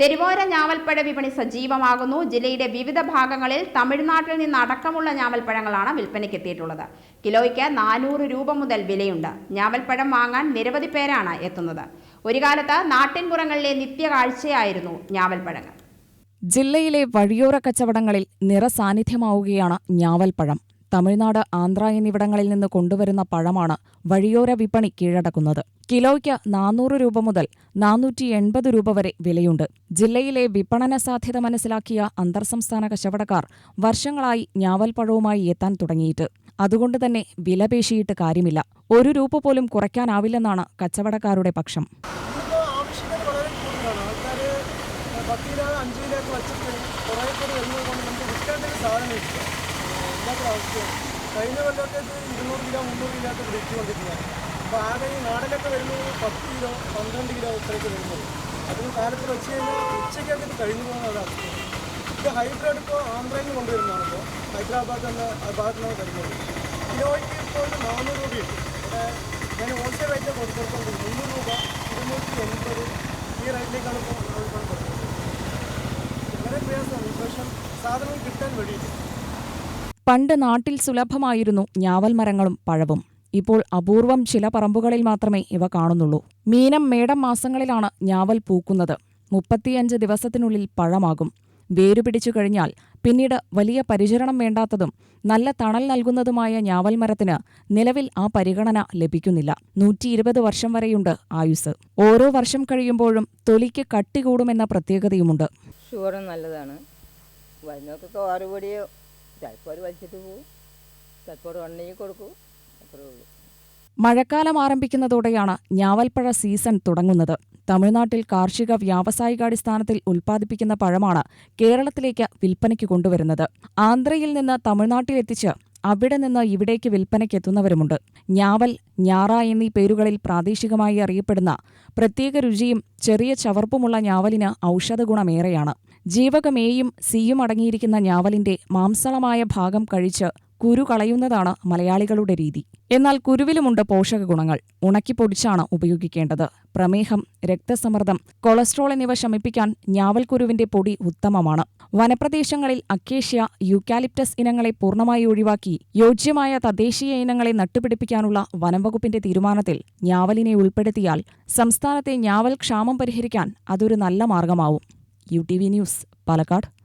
തെരുവോര ഞാവൽപ്പഴ വിപണി സജീവമാകുന്നു. ജില്ലയുടെ വിവിധ ഭാഗങ്ങളിൽ തമിഴ്നാട്ടിൽ നിന്ന് അടക്കമുള്ള ഞാവൽപ്പഴങ്ങളാണ് വിൽപ്പനയ്ക്കെത്തിയിട്ടുള്ളത് കിലോയ്ക്ക് നാനൂറ് രൂപ മുതൽ വിലയുണ്ട്. ഞാവൽപ്പഴം വാങ്ങാൻ നിരവധി പേരാണ് എത്തുന്നത്. ഒരു കാലത്ത് നാട്ടിൻപുറങ്ങളിലെ നിത്യകാഴ്ചയായിരുന്നു ഞാവൽപ്പഴങ്ങൾ. ജില്ലയിലെ വഴിയോര കച്ചവടങ്ങളിൽ നിറസാന്നിധ്യമാവുകയാണ് ഞാവൽപ്പഴം. തമിഴ്നാട് ആന്ധ്ര എന്നിവിടങ്ങളിൽ നിന്ന് കൊണ്ടുവരുന്ന പഴമാണ് വഴിയോര വിപണി കീഴടക്കുന്നത്. കിലോയ്ക്ക് നാനൂറ് രൂപ മുതൽ നാനൂറ്റി എൺപത് രൂപ വരെ വിലയുണ്ട്. ജില്ലയിലെ വിപണന സാധ്യത മനസ്സിലാക്കിയ അന്തർസംസ്ഥാന കച്ചവടക്കാർ വർഷങ്ങളായി ഞാവൽപ്പഴവുമായി എത്താൻ തുടങ്ങിയിട്ട്. അതുകൊണ്ട് തന്നെ വിലപേശിയിട്ട് കാര്യമില്ല. ഒരു രൂപ പോലും കുറയ്ക്കാനാവില്ലെന്നാണ് കച്ചവടക്കാരുടെ പക്ഷം. കഴിഞ്ഞ കൊല്ലമൊക്കെ ഇരുന്നൂറ് കിലോ മുന്നൂറ് കിലോ ഒക്കെ വിളിച്ചുകൊണ്ടിരുന്നത് അപ്പോൾ ഈ നാടനൊക്കെ വരുന്നത് പത്ത് കിലോ പന്ത്രണ്ട് കിലോ ഇത്രയൊക്കെ വരുന്നത്. അതിന് കാലത്ത് വെച്ച് കഴിഞ്ഞാൽ ഉച്ചയ്ക്കൊക്കെ ഇത് കഴിഞ്ഞു അവസ്ഥയാണ് ഇപ്പോൾ ഹൈബ്രിഡ് ഇപ്പോൾ ആന്ധ്രയിൽ നിന്ന് കൊണ്ടുവരുന്നതാണ് ഇപ്പോൾ ഹൈദരാബാദ് എന്ന ആ ഭാഗത്താണ് വരുന്നത്. കിലോയ്ക്ക് ഇപ്പോൾ നാനൂറ് രൂപയുണ്ട്. ഇവിടെ ഞാൻ ഹോൾസെയിൽ റേറ്റ് കൊടുത്തിട്ടുണ്ട്. മുന്നൂറ് രൂപ ഇരുന്നൂറ്റി എൺപത് ഈ റേറ്റിലേക്കാണ് ഇപ്പോൾ കൊടുക്കാൻ കൊടുക്കുന്നത്. വളരെ പ്രയാസമാണ്. ഇപ്രാവശ്യം കിട്ടാൻ പണ്ട് നാട്ടിൽ സുലഭമായിരുന്നു ഞാവൽ മരങ്ങളും പഴവും. ഇപ്പോൾ അപൂർവം ചില പറമ്പുകളിൽ മാത്രമേ ഇവ കാണുന്നുള്ളൂ. മീനം മേടം മാസങ്ങളിലാണ് ഞാവൽ പൂക്കുന്നത്. മുപ്പത്തിയഞ്ച് ദിവസത്തിനുള്ളിൽ പഴമാകും. വേരുപിടിച്ചു കഴിഞ്ഞാൽ പിന്നീട് വലിയ പരിചരണം വേണ്ടാത്തതും നല്ല തണൽ നൽകുന്നതുമായ ഞാവൽ മരത്തിന് നിലവിൽ ആ പരിഗണന ലഭിക്കുന്നില്ല. നൂറ്റി ഇരുപത് വർഷം വരെയുണ്ട് ആയുസ് ഓരോ വർഷം കഴിയുമ്പോഴും തൊലിക്ക് കട്ടി കൂടുമെന്ന പ്രത്യേകതയുമുണ്ട്. ഷുഗറും നല്ലതാണ്. വരുന്നവർക്കൊക്കെ ആറ് പൊടിയോ ചിലപ്പോൾ വലിച്ചിട്ട് പോകും ചിലപ്പോൾ ഉണ്ടെങ്കിൽ കൊടുക്കും. മഴക്കാലം ആരംഭിക്കുന്നതോടെയാണ് ഞാവൽപ്പഴ സീസൺ തുടങ്ങുന്നത്. തമിഴ്നാട്ടിൽ കാർഷിക വ്യാവസായികാടിസ്ഥാനത്തിൽ ഉൽപ്പാദിപ്പിക്കുന്ന പഴമാണ് കേരളത്തിലേക്ക് വിൽപ്പനയ്ക്ക് കൊണ്ടുവരുന്നത്. ആന്ധ്രയിൽ നിന്ന് തമിഴ്നാട്ടിലെത്തിച്ച് അവിടെ നിന്ന് ഇവിടേക്ക് വിൽപ്പനയ്ക്കെത്തുന്നവരുമുണ്ട് ഞാവൽ ഞാറ എന്നീ പേരുകളിൽ പ്രാദേശികമായി അറിയപ്പെടുന്ന പ്രത്യേക രുചിയും ചെറിയ ചവർപ്പുമുള്ള ഞാവലിന് ഔഷധഗുണമേറെയാണ്. ജീവകമേയും സിയും അടങ്ങിയിരിക്കുന്ന ഞാവലിന്റെ മാംസളമായ ഭാഗം കഴിച്ച് കുരു കളയുന്നതാണ് മലയാളികളുടെ രീതി. എന്നാൽ കുരുവിലുമുണ്ട് പോഷക പോഷകഗുണങ്ങൾ ഉണക്കിപ്പൊടിച്ചാണ് ഉപയോഗിക്കേണ്ടത്. പ്രമേഹം രക്തസമ്മർദ്ദം കൊളസ്ട്രോൾ എന്നിവ ശമിപ്പിക്കാൻ ഞാവൽക്കുരുവിന്റെ പൊടി ഉത്തമമാണ്. വനപ്രദേശങ്ങളിൽ അക്കേഷ്യ യൂക്കാലിപ്റ്റസ് ഇനങ്ങളെ പൂർണമായി ഒഴിവാക്കി യോജ്യമായ തദ്ദേശീയ ഇനങ്ങളെ നട്ടുപിടിപ്പിക്കാനുള്ള വനംവകുപ്പിന്റെ തീരുമാനത്തിൽ ഞാവലിനെ ഉൾപ്പെടുത്തിയാൽ സംസ്ഥാനത്തെ ഞാവൽ ക്ഷാമം പരിഹരിക്കാൻ അതൊരു നല്ല മാർഗമാവും. U T V news Palakkad.